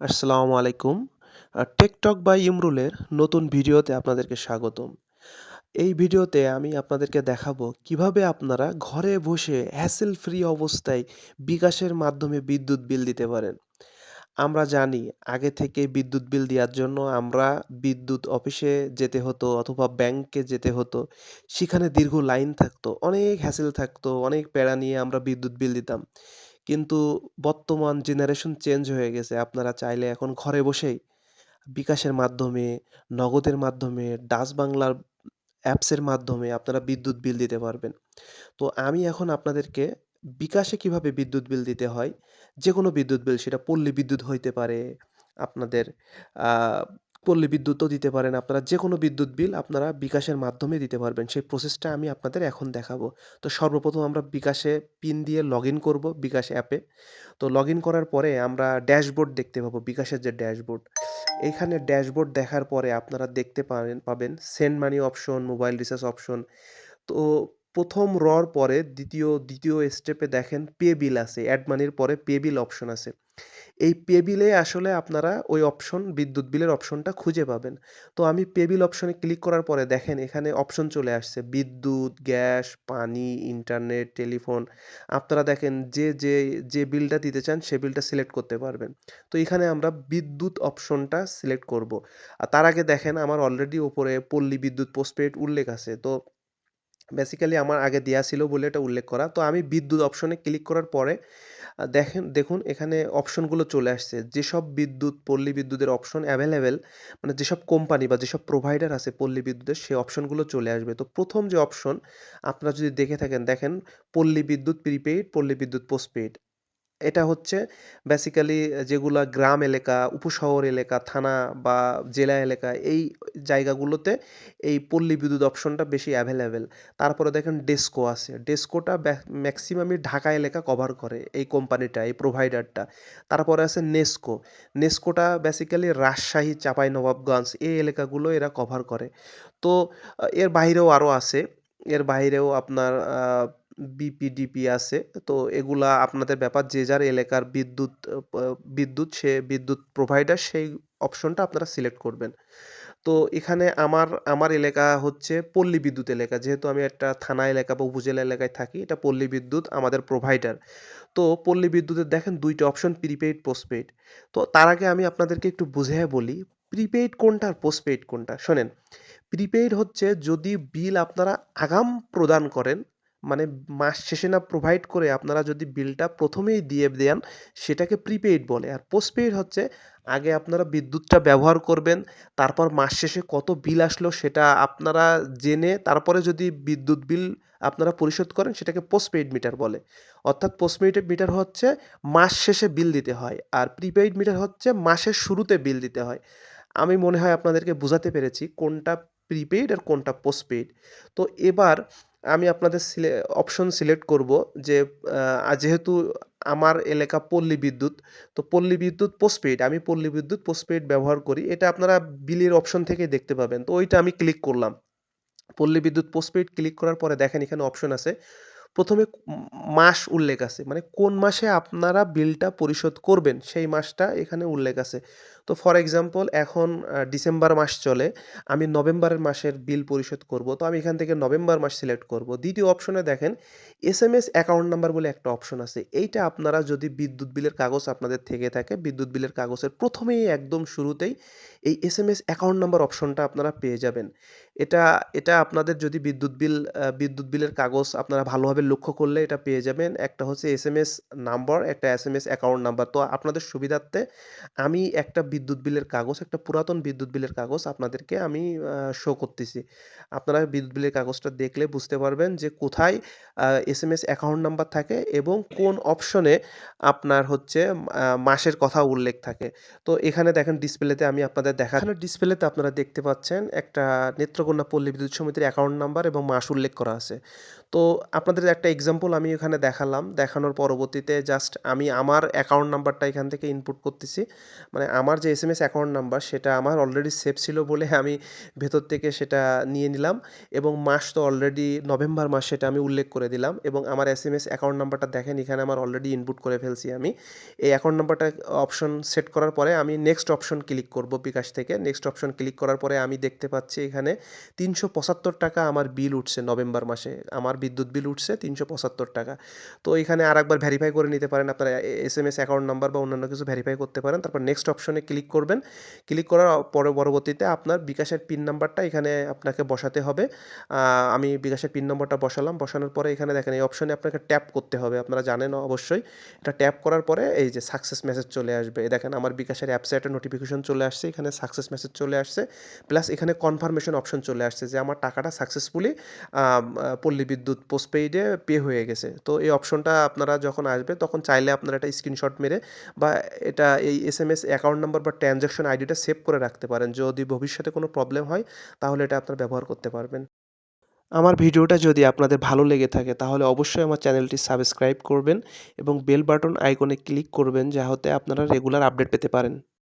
আসসালামু আলাইকুম। Tech talk by ইমরুলের নতুন ভিডিওতে আপনাদেরকে স্বাগতম। এই ভিডিওতে আমি আপনাদেরকে দেখাবো কীভাবে আপনারা ঘরে বসে হ্যাসেল ফ্রি অবস্থায় বিকাশের মাধ্যমে বিদ্যুৎ বিল দিতে পারেন। আমরা জানি আগে থেকে বিদ্যুৎ বিল দেওয়ার জন্য আমরা বিদ্যুৎ অফিসে যেতে হতো অথবা ব্যাংকে যেতে হতো। সেখানে দীর্ঘ লাইন থাকতো, অনেক হ্যাসেল থাকতো, অনেক প্যারা নিয়ে আমরা বিদ্যুৎ বিল দিতাম। কিন্তু বর্তমান জেনারেশন চেঞ্জ হয়ে গেছে। আপনারা চাইলে এখন ঘরে বসেই বিকাশের মাধ্যমে, নগদের মাধ্যমে, ডাচ বাংলার অ্যাপসের মাধ্যমে আপনারা বিদ্যুৎ বিল দিতে পারবেন। তো আমি এখন আপনাদেরকে বিকাশে কীভাবে বিদ্যুৎ বিল দিতে হয়, যে কোনো বিদ্যুৎ বিল সেটা পল্লী বিদ্যুৎ হইতে পারে, আপনাদের পল্লী বিদ্যুৎও দিতে পারেন। আপনারা যে কোনো বিদ্যুৎ বিল আপনারা বিকাশের মাধ্যমে দিতে পারবেন। সেই প্রসেসটা আমি আপনাদের এখন দেখাবো। তো সর্বপ্রথম আমরা বিকাশে পিন দিয়ে লগ ইন করব বিকাশ অ্যাপে। তো লগ ইন করার পরে আমরা ড্যাশবোর্ড দেখতে পাবো, বিকাশের যে ড্যাশবোর্ড। এইখানে ড্যাশবোর্ড দেখার পরে আপনারা দেখতে পারেন পাবেন send money option, mobile recharge option. তো প্রথম রর পরে দ্বিতীয় দ্বিতীয় স্টেপে দেখেন পে বিল আছে। অ্যাড মানির পরে পে বিল অপশন আছে। এই পে বিলে আসলে আপনারা ওই অপশন বিদ্যুৎ বিলের অপশনটা খুঁজে পাবেন। তো আমি পে বিল অপশনে ক্লিক করার পরে দেখেন এখানে অপশন চলে আসছে বিদ্যুৎ, গ্যাস, পানি, ইন্টারনেট, টেলিফোন। আপনারা দেখেন যে, যে, যে বিলটা দিতে চান সে বিলটা সিলেক্ট করতে পারবেন। তো এখানে আমরা বিদ্যুৎ অপশনটা সিলেক্ট করব। আর তার আগে দেখেন আমার অলরেডি ওপরে পল্লী বিদ্যুৎ পোস্টপেইড উল্লেখ আছে। তো বেসিক্যালি আমার আগে দেওয়া ছিল বলে এটা উল্লেখ করা। তো আমি বিদ্যুৎ অপশনে ক্লিক করার পরে দেখেন দেখুন এখানে অপশনগুলো চলে আসছে। যেসব বিদ্যুৎ পল্লী বিদ্যুতের অপশন অ্যাভেলেবেল মানে যেসব কোম্পানি বা যেসব প্রোভাইডার আছে পল্লী বিদ্যুতের সেই অপশনগুলো চলে আসবে। তো প্রথম যে অপশন আপনারা যদি দেখে থাকেন দেখেন পল্লী বিদ্যুৎ প্রিপেইড, পল্লী বিদ্যুৎ পোস্টপেইড। এটা হচ্ছে বেসিক্যালি যেগুলা গ্রাম এলাকা, উপশহর এলাকা, থানা বা জেলা এলাকা এই জায়গাগুলোতে এই পল্লী বিদ্যুৎ অপশনটা বেশি অ্যাভেলেবেল তারপরে দেখেন ডেস্কো আছে। ডেস্কোটা ম্যাক্সিমামই ঢাকা এলাকা কভার করে এই কোম্পানিটা, এই প্রোভাইডারটা। তারপরে আছে নেস্কো নেস্কোটা বেসিক্যালি রাজশাহী, চাঁপাইনবাবগঞ্জ এই এলাকাগুলো এরা কভার করে। তো এর বাইরেও আরও আছে। এর বাইরেও আপনার বিপিডিপি আছে। তো এগুলা আপনাদের ব্যাপার যে যার এলাকার বিদ্যুৎ বিদ্যুৎ সে বিদ্যুৎ প্রোভাইডার সেই অপশনটা আপনারা সিলেক্ট করবেন। তো এখানে আমার আমার এলাকা হচ্ছে পল্লী বিদ্যুৎ এলাকা। যেহেতু আমি একটা থানা এলাকা বা উপজেলা এলাকায় থাকি, এটা পল্লী বিদ্যুৎ আমাদের প্রোভাইডার। তো পল্লী বিদ্যুতের দেখেন ২ টা অপশন প্রিপেইড, পোস্টপেইড। তো তার আগে আমি আপনাদেরকে একটু বুঝাইয়া বলি, প্রিপেইড কোনটা আর পোস্টপেইড কোনটা? শোনেন, প্রিপেইড হচ্ছে যদি বিল আপনারা আগাম প্রদান করেন, মানে মাস শেষে না প্রোভাইড করে আপনারা যদি বিলটা প্রথমেই দিয়ে দেন, সেটাকে প্রিপেইড বলে। আর পোস্টপেইড হচ্ছে আগে আপনারা বিদ্যুৎটা ব্যবহার করবেন, তারপর মাস শেষে কত বিল আসলো সেটা আপনারা জেনে তারপরে যদি বিদ্যুৎ বিল আপনারা পরিশোধ করেন সেটাকে পোস্টপেইড মিটার বলে। অর্থাৎ পোস্টপেইড মিটার হচ্ছে মাস শেষে বিল দিতে হয়। আর প্রিপেইড মিটার হচ্ছে মাসের শুরুতে বিল দিতে হয়। আমি মনে হয় আপনাদেরকে বুঝাতে পেরেছি কোনটা প্রিপেইড আর কোনটা পোস্টপেইড। তো এবার আমি আপনাদের সিলে অপশন সিলেক্ট করব যে যেহেতু আমার এলাকা পল্লী বিদ্যুৎ, তো পল্লী বিদ্যুৎ পোস্টপেইড। আমি পল্লী বিদ্যুৎ পোস্টপেইড ব্যবহার করি। এটা আপনারা বিলের অপশন থেকে দেখতে পাবেন। তো ওইটা আমি ক্লিক করলাম। পল্লী বিদ্যুৎ পোস্টপেইড ক্লিক করার পরে দেখেন এখানে অপশন আছে। ১ম এ উম মাস উল্লেখ আছে। মানে কোন মাসে আপনারা বিলটা পরিশোধ করবেন সেই মাসটা এখানে উল্লেখ আছে। তো ফর এক্সাম্পল এখন ডিসেম্বর মাস চলে। আমি নভেম্বরের মাসের বিল পরিশোধ করব। তো আমি এখান থেকে নভেম্বর মাস সিলেক্ট করব। দ্বিতীয় অপশনে দেখেন S M S account number বলে একটা অপশন আছে। এইটা আপনারা যদি বিদ্যুৎ বিলের কাগজ আপনাদের থেকে থাকে, বিদ্যুৎ বিলের কাগজের প্রথমেই একদম শুরুতেই এই S M S account number অপশনটা আপনারা পেয়ে যাবেন। এটা এটা আপনাদের যদি বিদ্যুৎ বিল বিদ্যুৎ বিলের কাগজ আপনারা ভালোভাবে লক্ষ্য করলে এটা পেয়ে যাবেন। একটা হচ্ছে এস এম এস নাম্বার, একটা এসএমএস অ্যাকাউন্ট নাম্বার। তো আপনাদের সুবিধার্থে আমি একটা বিদ্যুৎ বিলের কাগজ, একটা পুরাতন বিদ্যুৎ বিলের কাগজ আপনাদেরকে আমি শো করতেছি। আপনারা বিদ্যুৎ বিলের কাগজটা দেখলে বুঝতে পারবেন যে কোথায় S M S account number থাকে এবং কোন অপশনে আপনার হচ্ছে মাসের কথা উল্লেখ থাকে। তো এখানে দেখেন ডিসপ্লেতে আমি আপনাদের দেখা ডিসপ্লেতে আপনারা দেখতে পাচ্ছেন একটা নেত্রকোনা পল্লী বিদ্যুৎ সমিতির অ্যাকাউন্ট নাম্বার এবং মাস উল্লেখ করা আছে। তো আপনাদের একটা এক্সাম্পল আমি এখানে দেখালাম। দেখানোর পরবর্তীতে জাস্ট আমি আমার অ্যাকাউন্ট নাম্বারটা এখান থেকে ইনপুট করতেছি। মানে আমার যে S M S account number সেটা আমার অলরেডি সেভ ছিল বলে আমি ভেতর থেকে সেটা নিয়ে নিলাম এবং মাস তো অলরেডি নভেম্বর মাস সেটা আমি উল্লেখ করে দিলাম এবং আমার এস এম এস অ্যাকাউন্ট নাম্বারটা দেখেন এখানে আমার অলরেডি ইনপুট করে ফেলছি আমি। এই অ্যাকাউন্ট নাম্বারটা অপশন সেট করার পরে আমি নেক্সট অপশন ক্লিক করব বিকাশ থেকে। নেক্সট অপশন ক্লিক করার পরে আমি দেখতে পাচ্ছি এখানে তিনশো পঁচাত্তর টাকা আমার বিল উঠছে নভেম্বর মাসে। আমার বিদ্যুৎ বিল উঠছে তিনশো পঁচাত্তর টাকা। তো এখানে আর একবার ভেরিফাই করে নিতে পারেন। আপনার S M S account number বা অন্যান্য কিছু ভ্যারিফাই করতে পারেন। তারপর নেক্সট অপশনে ক্লিক করবেন। ক্লিক করার পরে পরবর্তীতে আপনার বিকাশের পিন নাম্বারটা এখানে আপনাকে বসাতে হবে। আমি বিকাশের পিন নম্বরটা বসালাম। বসানোর পরে এখানে দেখেন এই অপশনে আপনাকে ট্যাপ করতে হবে। আপনারা জানেন অবশ্যই এটা ট্যাপ করার পরে এই যে সাকসেস মেসেজ চলে আসবে। দেখেন আমার বিকাশের অ্যাপসে নোটিফিকেশন চলে আসছে। এখানে সাকসেস মেসেজ চলে আসছে। প্লাস এখানে কনফার্মেশন অপশন চলে আসছে যে আমার টাকাটা সাকসেসফুলি পল্লী বিদ্যুৎ পোস্টপেইডে পে হয়ে গেছে। তো এই অপশনটা আপনারা যখন আসবে, তখন চাইলে আপনারা এটা স্ক্রিনশট মেরে বা এটা এই S M S account number বা ট্রানজ্যাকশন আইডিটা সেভ করে রাখতে পারেন। যদি ভবিষ্যতে কোনো প্রবলেম হয়, তাহলে এটা আপনারা ব্যবহার করতে পারবেন। আমার ভিডিওটা যদি আপনাদের ভালো লেগে থাকে, তাহলে অবশ্যই আমার চ্যানেলটি সাবস্ক্রাইব করবেন এবং বেল বাটন আইকনে ক্লিক করবেন যাহাতে আপনারা রেগুলার আপডেট পেতে পারেন।